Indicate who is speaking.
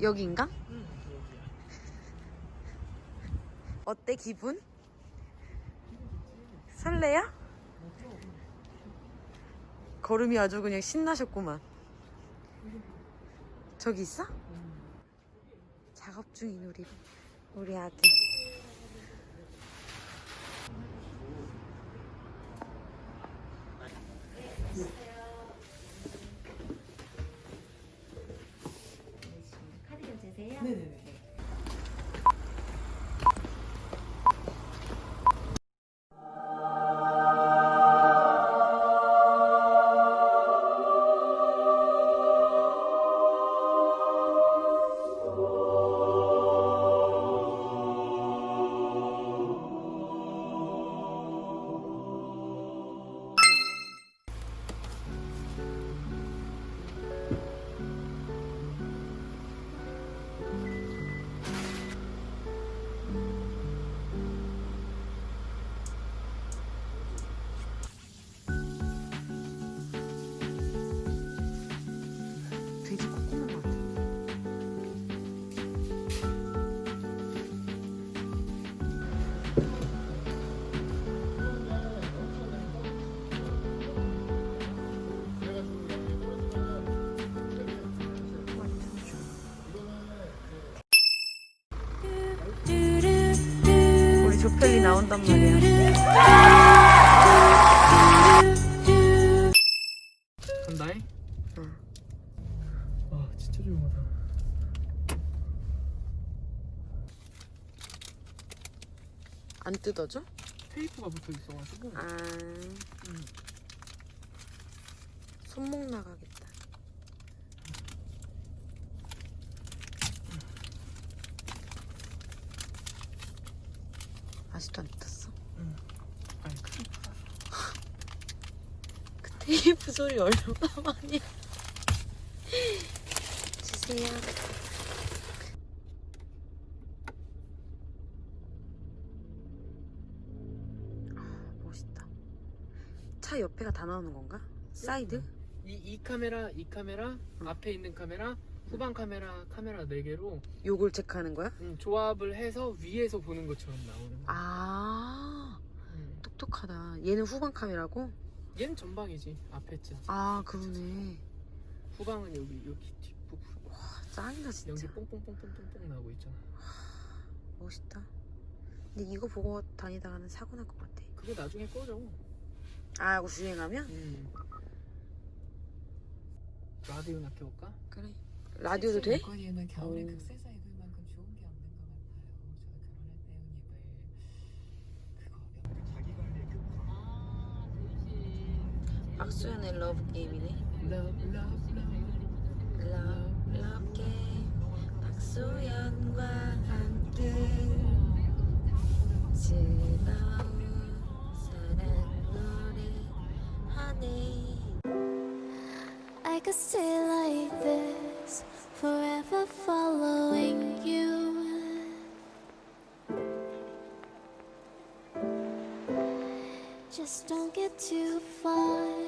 Speaker 1: 여기인가? 어때 기분? 설레요? 걸음이 아주 그냥 신나셨구만. 저기 있어? 작업 중인 우리 우리 아기.
Speaker 2: 결제세요?
Speaker 1: 돼지 우리 조펠리 나온단 말이야.
Speaker 3: 간다잉?
Speaker 1: 응.
Speaker 3: 아 진짜 조용하다
Speaker 1: 안 뜯어져?
Speaker 3: 테이프가 붙어 있어가지고
Speaker 1: 아. 손목 나가겠다. 아직도 안 뜯었어?
Speaker 3: 아니 그
Speaker 1: 그 테이프 소리 얼마나 많이 주세요. 아, 멋있다. 차 옆에가 다 나오는 건가? 사이드?
Speaker 3: 이, 이 카메라, 이 카메라, 앞에 있는 카메라, 후방 카메라, 카메라 4개로
Speaker 1: 요걸 체크하는 거야?
Speaker 3: 조합을 해서 위에서 보는 것처럼 나오는 거야.
Speaker 1: 아,
Speaker 3: 음.
Speaker 1: 똑똑하다. 얘는 후방 카메라고?
Speaker 3: 얘는 전방이지. 앞에 있지.
Speaker 1: 아, 그러네.
Speaker 3: 후방은 여기 여기 뒷부분.
Speaker 1: 아, 짱이다, 진짜.
Speaker 3: 연기 뽕뽕뽕뽕뽕뽕 나오고 있잖아.
Speaker 1: 멋있다. 근데 이거 보고 다니다가는 사고 날 것 같아.
Speaker 3: 그거 나중에 꺼져.
Speaker 1: 아, 이거 주행하면?
Speaker 3: 음. 라디오나 켜볼까?
Speaker 1: 그래. 라디오도 돼?
Speaker 4: 이는 겨울에
Speaker 1: 오.
Speaker 4: 극세사 입을 만큼 좋은 게 없는 것 같아요. 저는 결혼할 때 옷 입을
Speaker 1: 박수현의 러브 게임이네.
Speaker 3: Love, love, love.
Speaker 1: 러브, 러브 게임. 박수현과
Speaker 5: I could stay like this, forever following you. Just don't get too far